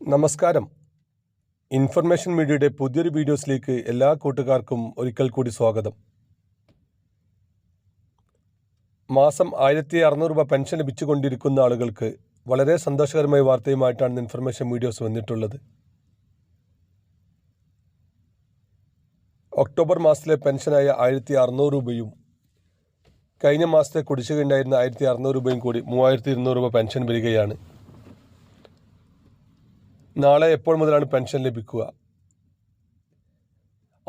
നമസ്കാരം. ഇൻഫർമേഷൻ മീഡിയയുടെ പുതിയൊരു വീഡിയോസിലേക്ക് എല്ലാ കൂട്ടുകാർക്കും ഒരിക്കൽ കൂടി സ്വാഗതം. മാസം ആയിരത്തി അറുന്നൂറ് രൂപ പെൻഷൻ ലഭിച്ചുകൊണ്ടിരിക്കുന്ന ആളുകൾക്ക് വളരെ സന്തോഷകരമായ വാർത്തയുമായിട്ടാണ് ഇൻഫർമേഷൻ വീഡിയോസ് വന്നിട്ടുള്ളത്. ഒക്ടോബർ മാസത്തിലെ പെൻഷനായ ആയിരത്തി അറുന്നൂറ് രൂപയും കഴിഞ്ഞ മാസത്തെ കുടിശ്ശിക ഉണ്ടായിരുന്ന ആയിരത്തി അറുന്നൂറ് രൂപയും കൂടി മൂവായിരത്തി ഇരുന്നൂറ് രൂപ പെൻഷൻ വരികയാണ്. നാളെ എപ്പോൾ മുതലാണ് പെൻഷൻ ലഭിക്കുക?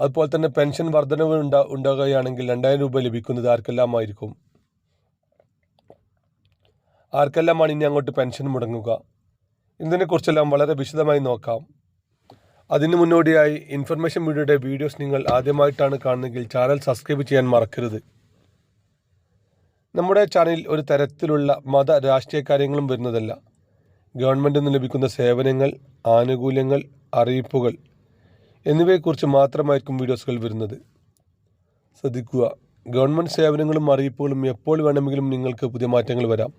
അതുപോലെ തന്നെ പെൻഷൻ വർധനവ് ഉണ്ടാ ഉണ്ടാകുകയാണെങ്കിൽ രണ്ടായിരം രൂപ ലഭിക്കുന്നത് ആർക്കെല്ലാമായിരിക്കും? ആർക്കെല്ലാമാണ് ഇനി അങ്ങോട്ട് പെൻഷൻ മുടങ്ങുക? ഇതിനെക്കുറിച്ചെല്ലാം വളരെ വിശദമായി നോക്കാം. അതിനു മുന്നോടിയായി ഇൻഫർമേഷൻ മീഡിയയുടെ വീഡിയോസ് നിങ്ങൾ ആദ്യമായിട്ടാണ് കാണുന്നതെങ്കിൽ ചാനൽ സബ്സ്ക്രൈബ് ചെയ്യാൻ മറക്കരുത്. നമ്മുടെ ചാനലിൽ ഒരു തരത്തിലുള്ള മത രാഷ്ട്രീയ കാര്യങ്ങളും വരുന്നതല്ല. ഗവൺമെന്റ് നിന്ന് ലഭിക്കുന്ന സേവനങ്ങൾ ആനുകൂല്യങ്ങൾ അറിയിപ്പുകൾ എന്നിവയെക്കുറിച്ച് മാത്രമായിരിക്കും വീഡിയോസുകൾ വരുന്നത്. ശ്രദ്ധിക്കുക ഗവൺമെന്റ് സേവനങ്ങളും അറിയിപ്പുകളും എപ്പോൾ വേണമെങ്കിലും നിങ്ങൾക്ക് പുതിയ മാറ്റങ്ങൾ വരാം.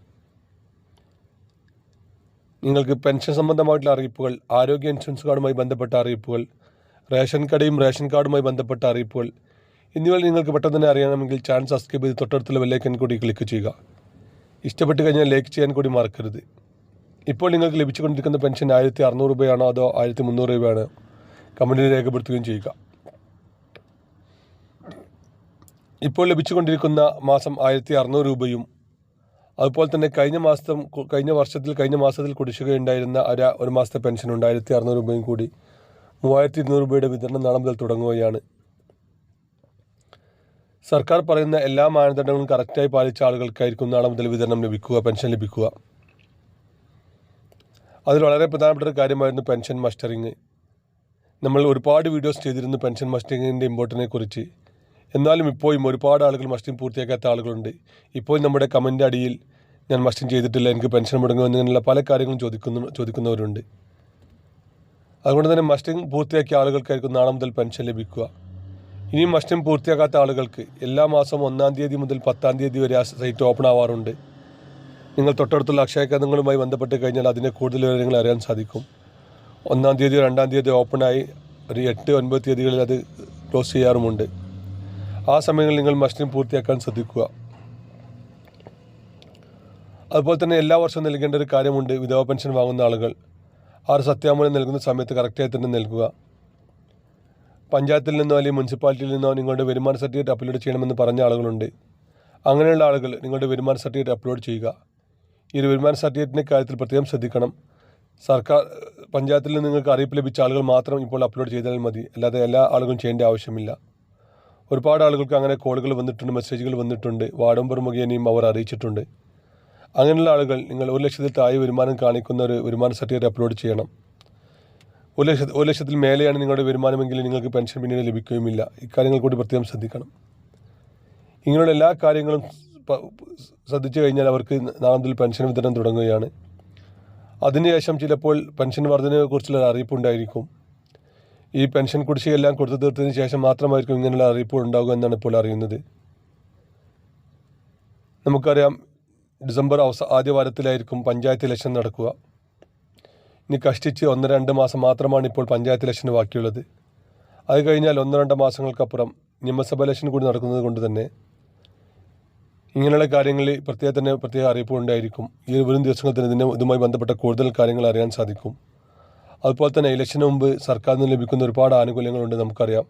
നിങ്ങൾക്ക് പെൻഷൻ സംബന്ധമായിട്ടുള്ള അറിയിപ്പുകൾ ആരോഗ്യ ഇൻഷുറൻസ് കാർഡുമായി ബന്ധപ്പെട്ട അറിയിപ്പുകൾ റേഷൻ കടയും റേഷൻ കാർഡുമായി ബന്ധപ്പെട്ട അറിയിപ്പുകൾ എന്നിവ നിങ്ങൾക്ക് പെട്ടെന്ന് തന്നെ അറിയണമെങ്കിൽ ചാനൽ സബ്സ്ക്രൈബ് ചെയ്ത് തൊട്ടടുത്തുള്ള ബെല്ലൈക്കൻ കൂടി ക്ലിക്ക് ചെയ്യുക. ഇഷ്ടപ്പെട്ട് കഴിഞ്ഞാൽ ലൈക്ക് ചെയ്യാൻ കൂടി മറക്കരുത്. ഇപ്പോൾ നിങ്ങൾക്ക് ലഭിച്ചുകൊണ്ടിരിക്കുന്ന പെൻഷൻ ആയിരത്തി അറുന്നൂറ് രൂപയാണോ അതോ ആയിരത്തി മുന്നൂറ് രൂപയാണ് കമ്പനിയിൽ രേഖപ്പെടുത്തുകയും ചെയ്യുക? ഇപ്പോൾ ലഭിച്ചുകൊണ്ടിരിക്കുന്ന മാസം ആയിരത്തി അറുന്നൂറ് രൂപയും അതുപോലെ തന്നെ കഴിഞ്ഞ മാസം കഴിഞ്ഞ വർഷത്തിൽ കഴിഞ്ഞ മാസത്തിൽ കുടിശ്ശികയുണ്ടായിരുന്ന ഒരു ഒരു മാസത്തെ പെൻഷൻ ഉണ്ട് ആയിരത്തി അറുന്നൂറ് രൂപയും കൂടി മൂവായിരത്തി ഇരുന്നൂറ് രൂപയുടെ വിതരണം നാളെ മുതൽ തുടങ്ങുകയാണ്. സർക്കാർ പറയുന്ന എല്ലാ മാനദണ്ഡങ്ങളും കറക്റ്റായി പാലിച്ച ആളുകൾക്കായിരിക്കും നാളെ മുതൽ വിതരണം ലഭിക്കുക പെൻഷൻ ലഭിക്കുക. അതിൽ വളരെ പ്രധാനപ്പെട്ട ഒരു കാര്യമായിരുന്നു പെൻഷൻ മസ്റ്ററിങ് നമ്മൾ ഒരുപാട് വീഡിയോസ് ചെയ്തിരുന്നു പെൻഷൻ മസ്റ്ററിങ്ങിന്റെ ഇമ്പോർട്ടനെ കുറിച്ച് എന്നാലും ഇപ്പോഴും ഒരുപാട് ആളുകൾ മസ്റ്റിംഗ് പൂർത്തിയാക്കാത്ത ആളുകളുണ്ട്. ഇപ്പോൾ നമ്മുടെ കമന്റ് അടിയിൽ ഞാൻ മസ്റ്റിംഗ് ചെയ്തിട്ടില്ല എനിക്ക് പെൻഷൻ മുടങ്ങുമെന്ന് പല കാര്യങ്ങളും ചോദിക്കുന്നു ചോദിക്കുന്നവരുണ്ട്. അതുകൊണ്ട് തന്നെ മസ്റ്റിംഗ് പൂർത്തിയാക്കിയ ആളുകൾക്കായിരിക്കും നാളെ മുതൽ പെൻഷൻ ലഭിക്കുക. ഇനിയും മസ്റ്റിംഗ് പൂർത്തിയാക്കാത്ത ആളുകൾക്ക് എല്ലാ മാസവും ഒന്നാം തീയതി മുതൽ പത്താം തീയതി വരെ ആ സൈറ്റ് ഓപ്പൺ ആവാറുണ്ട്. നിങ്ങൾ തൊട്ടടുത്തുള്ള അക്ഷയ കേന്ദ്രങ്ങളുമായി ബന്ധപ്പെട്ട് കഴിഞ്ഞാൽ അതിനെ കൂടുതൽ വിവരങ്ങൾ അറിയാൻ സാധിക്കും. ഒന്നാം തീയതി രണ്ടാം തീയതി ഓപ്പണായി. ഒരു എട്ട് ഒൻപത് തീയതികളിൽ അത് ക്ലോസ് ചെയ്യാറുമുണ്ട്. ആ സമയങ്ങളിൽ നിങ്ങൾ മസ്റ്റിനും പൂർത്തിയാക്കാൻ ശ്രദ്ധിക്കുക. അതുപോലെ തന്നെ എല്ലാ വർഷവും നൽകേണ്ട ഒരു കാര്യമുണ്ട്. വിധവ പെൻഷൻ വാങ്ങുന്ന ആളുകൾ. ആ ഒരു സത്യാമൂലം നൽകുന്ന സമയത്ത് കറക്റ്റായി തന്നെ നൽകുക. പഞ്ചായത്തിൽ നിന്നോ അല്ലെങ്കിൽ മുനിസിപ്പാലിറ്റിയിൽ നിന്നോ നിങ്ങളുടെ വരുമാന സർട്ടിഫിക്കറ്റ് അപ്ലോഡ് ചെയ്യണമെന്ന് പറഞ്ഞ ആളുകളുണ്ട്. അങ്ങനെയുള്ള ആളുകൾ നിങ്ങളുടെ വരുമാന സർട്ടിഫിക്കറ്റ് അപ്ലോഡ് ചെയ്യുക. ഈ ഒരു വരുമാന സർട്ടിഫിക്കറ്റിന്റെ കാര്യത്തിൽ പ്രത്യേകം ശ്രദ്ധിക്കണം. സർക്കാർ പഞ്ചായത്തിൽ നിന്ന് നിങ്ങൾക്ക് അറിയിപ്പ് ലഭിച്ച ആളുകൾ മാത്രം ഇപ്പോൾ അപ്ലോഡ് ചെയ്താൽ മതി. അല്ലാതെ എല്ലാ ആളുകളും ചെയ്യേണ്ട ആവശ്യമില്ല. ഒരുപാട് ആളുകൾക്ക് അങ്ങനെ കോളുകൾ വന്നിട്ടുണ്ട് മെസ്സേജുകൾ വന്നിട്ടുണ്ട്. വാർഡ് മെമ്പർ മുഖേനയും അവർ അറിയിച്ചിട്ടുണ്ട്. അങ്ങനെയുള്ള ആളുകൾ നിങ്ങൾ ഒരു ലക്ഷത്തിൽ താഴെ വരുമാനം കാണിക്കുന്ന ഒരു വരുമാന സർട്ടിഫിക്കറ്റ് അപ്ലോഡ് ചെയ്യണം. ഒരു ലക്ഷ ഒരു ലക്ഷത്തിൽ മേലെയാണ് നിങ്ങളുടെ വരുമാനമെങ്കിൽ നിങ്ങൾക്ക് പെൻഷൻ പിന്നീട് ലഭിക്കുകയുമില്ല. ഇക്കാര്യങ്ങൾ കൂടി പ്രത്യേകം ശ്രദ്ധിക്കണം. ഇങ്ങനെയുള്ള എല്ലാ കാര്യങ്ങളും ശ്രദ്ധിച്ചു കഴിഞ്ഞാൽ അവർക്ക് മുതൽ പെൻഷൻ വിതരണം തുടങ്ങുകയാണ്. അതിനുശേഷം ചിലപ്പോൾ പെൻഷൻ വർധനയെക്കുറിച്ചുള്ള അറിയിപ്പുണ്ടായിരിക്കും. ഈ പെൻഷൻ കുടിശ്ശികയെല്ലാം കൊടുത്തു തീർത്തതിന് ശേഷം മാത്രമായിരിക്കും ഇങ്ങനെയുള്ള അറിയിപ്പുകൾ ഉണ്ടാകുക എന്നാണ് ഇപ്പോൾ അറിയുന്നത്. നമുക്കറിയാം ഡിസംബർ അവസ ആദ്യ വാരത്തിലായിരിക്കും പഞ്ചായത്ത് ഇലക്ഷൻ നടക്കുക. ഇനി കഷ്ടിച്ച് ഒന്ന് രണ്ട് മാസം മാത്രമാണ് ഇപ്പോൾ പഞ്ചായത്ത് ഇലക്ഷന് ബാക്കിയുള്ളത്. അത് കഴിഞ്ഞാൽ ഒന്ന് രണ്ട് മാസങ്ങൾക്കപ്പുറം നിയമസഭ ഇലക്ഷൻ കൂടി നടക്കുന്നത് കൊണ്ട് തന്നെ ഇങ്ങനെയുള്ള കാര്യങ്ങളിൽ പ്രത്യേക തന്നെ പ്രത്യേക അറിയിപ്പ് ഉണ്ടായിരിക്കും. ഈ വരും ദിവസങ്ങളിൽ തന്നെ ഇതിന്റെ ഇതുമായി ബന്ധപ്പെട്ട കൂടുതൽ കാര്യങ്ങൾ അറിയാൻ സാധിക്കും. അതുപോലെ തന്നെ ഇലക്ഷന് മുമ്പ് സർക്കാരിൽ നിന്ന് ലഭിക്കുന്ന ഒരുപാട് ആനുകൂല്യങ്ങളുണ്ട് നമുക്കറിയാം.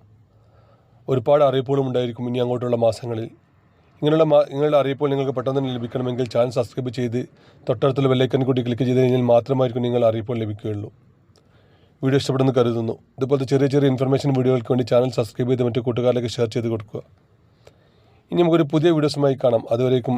ഒരുപാട് അറിയിപ്പുകളും ഉണ്ടായിരിക്കും ഇനി അങ്ങോട്ടുള്ള മാസങ്ങളിൽ. ഇങ്ങനെയുള്ള മാ ഇങ്ങനെയുള്ള അറിയിപ്പുകൾ നിങ്ങൾക്ക് പെട്ടെന്ന് തന്നെ ലഭിക്കണമെങ്കിൽ ചാനൽ സബ്സ്ക്രൈബ് ചെയ്ത് തൊട്ടടുത്തുള്ള ബെല്ലൈക്കൻ കൂടി ക്ലിക്ക് ചെയ്ത് കഴിഞ്ഞാൽ മാത്രമായിരിക്കും നിങ്ങൾ അറിയിപ്പുകൾ ലഭിക്കുകയുള്ളൂ. വീഡിയോ ഇഷ്ടപ്പെടുന്നു കരുതുന്നു. ഇതുപോലത്തെ ചെറിയ ചെറിയ ഇൻഫർമേഷൻ വീഡിയോകൾക്ക് വേണ്ടി ചാനൽ സബ്സ്ക്രൈബ് ചെയ്ത് മറ്റു കൂട്ടുകാരിലേക്ക് ഷെയർ ചെയ്ത് കൊടുക്കുക. ഇനി നമുക്കൊരു പുതിയ വീഡിയോസുമായി കാണാം. അതുവരേക്കും